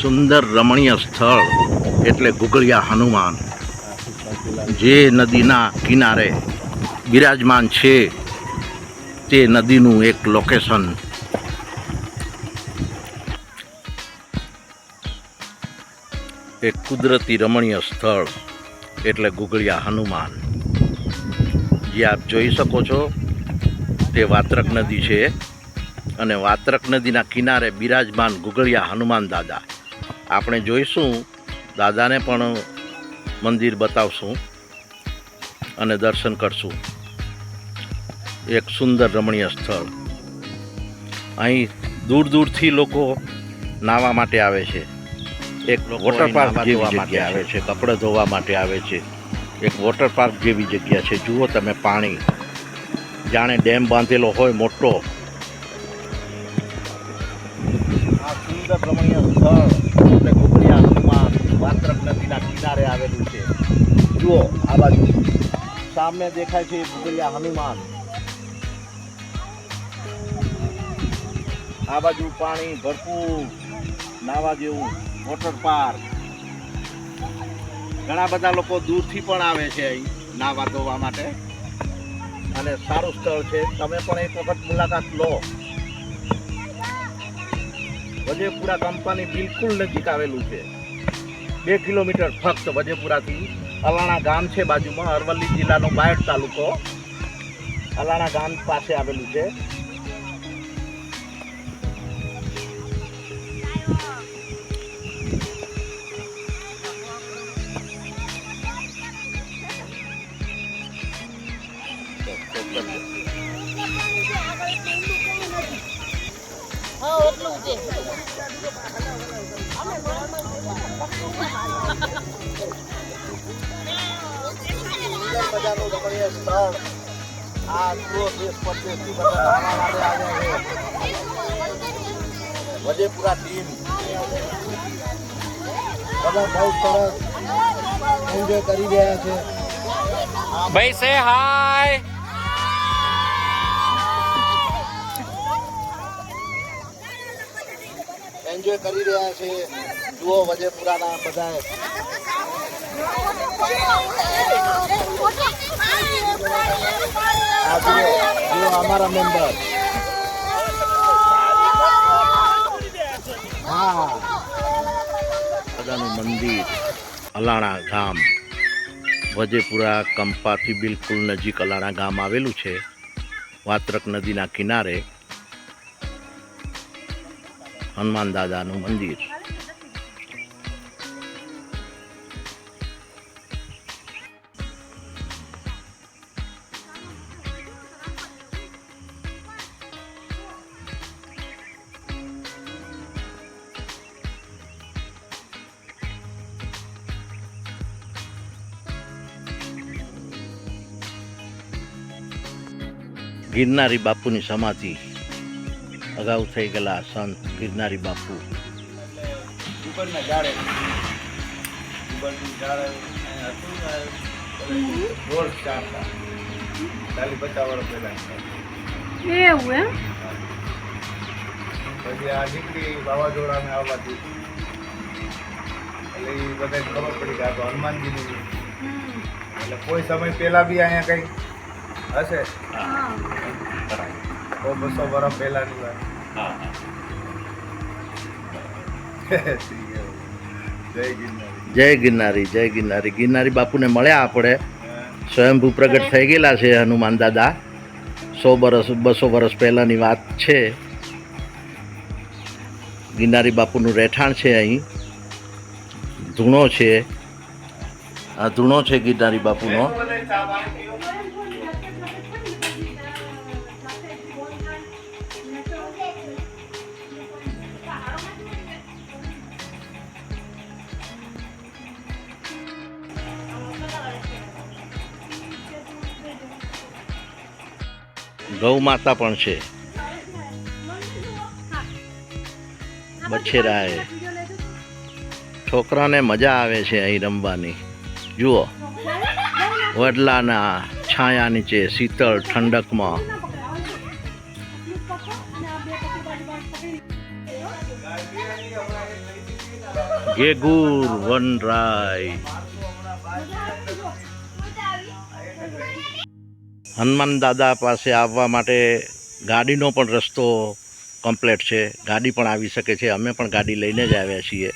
સુંદર રમણીય સ્થળ એટલે ગુગળિયા હનુમાન. જે નદીના કિનારે બિરાજમાન છે, તે નદીનું એક લોકેશન એક કુદરતી રમણીય સ્થળ એટલે ગુગળિયા હનુમાન. જે આપ જોઈ શકો છો તે વાત્રક નદી છે અને વાત્રક નદીના કિનારે બિરાજમાન ગુગળિયા હનુમાન દાદા. આપણે જોઈશું દાદાને પણ મંદિર બતાવશું અને દર્શન કરશું. એક સુંદર રમણીય સ્થળ. અહીં દૂર દૂરથી લોકો નાહવા માટે આવે છે. એક વોટર પાર્ક જેવી માટે આવે છે. કપડાં ધોવા માટે આવે છે. એક વોટર પાર્ક જેવી જગ્યા છે. જુઓ તમે પાણી. જાણે ડેમ બાંધેલો હોય મોટો. આ સુંદર રમણીય સ્થળ એટલે ગુગળિયા હનુમાન, વાત્રક નદીના કિનારે આવેલું છે. જુઓ, આ બાજુ. સામે દેખાય છે ગુગળિયા હનુમાન. આ બાજુ પાણી ભરપૂર, નાવા જેવું, વોટર પાર્ક. ઘણા બધા લોકો દૂરથી પણ આવે છે અહીં નાવા ધોવા માટે. અને સારું સ્થળ છે. તમે પણ એક વખત મુલાકાત લો. વજેપુરા કંપની બિલકુલ નજીક આવેલું છે. બે કિલોમીટર ફક્ત વજેપુરાથી. અલાણા ગામ છે બાજુમાં, અરવલ્લી જિલ્લાનો બાયડ તાલુકો. અલાણા ગામ પાસે આવેલું છે. એટલું છે? મજાનું રમણીય સ્થળ આ જુઓ દેશ પરદેશથી બધા નાહવા માટે આવ્યા છે વજેપુરા ટીમ. બધા બહુ સરસ એન્જોય કરી રહ્યા છે. ભાઈ સે હાય એન્જોય કરી રહ્યા છે. જુઓ વજેપુરાના બધા આ જુઓ જુઓ અમારા મેમ્બર હા. બધાનું મંદિર, અલાણા ગામ, વજેપુરા, કંપાથી બિલકુલ નજીક અલાણા ગામ આવેલું છે. વાત્રક નદીના કિનારે હનુમાન દાદાનું મંદિર. ગિરનારી બાપુની સમાધિ. અગાઉ થઈ ગયેલા સંત ગિરનારી બાપુ. એવું એમ? પછી આ દીકરી વાવાઝોડાને આવવાથી એટલે એ બધાને ખબર પડી કે આ તો હનુમાનજીની એટલે કોઈ સમય પહેલાં બી અહીંયા કંઈ હશે. સો બસો વર્ષ પહેલાની વાત. જય ગિરનારી. જય ગિરનારી જય ગિરનારી. ગિરનારી બાપુને મળ્યા આપણે. સ્વયંભૂ પ્રગટ થઈ ગયેલા છે હનુમાન દાદા. સો વર્ષ બસો વર્ષ પહેલાંની વાત છે. ગિરનારી બાપુનું રહેઠાણ છે અહીં. ધૂણો છે. આ ધૂણો છે ગિરનારી બાપુનો. ગૌ માતા પણ છે. બછેરાએ. છોકરાને મજા આવે છે અહીં રમવાની. જુઓ. વડલાના છાયા નીચે શીતળ ઠંડકમાં. ગેગુર વનરાય. હનુમાન દાદા પાસે આવવા માટે ગાડીનો પણ રસ્તો કમ્પ્લેટ છે. ગાડી પણ આવી શકે છે. અમે પણ ગાડી લઈને જ આવ્યા છીએ.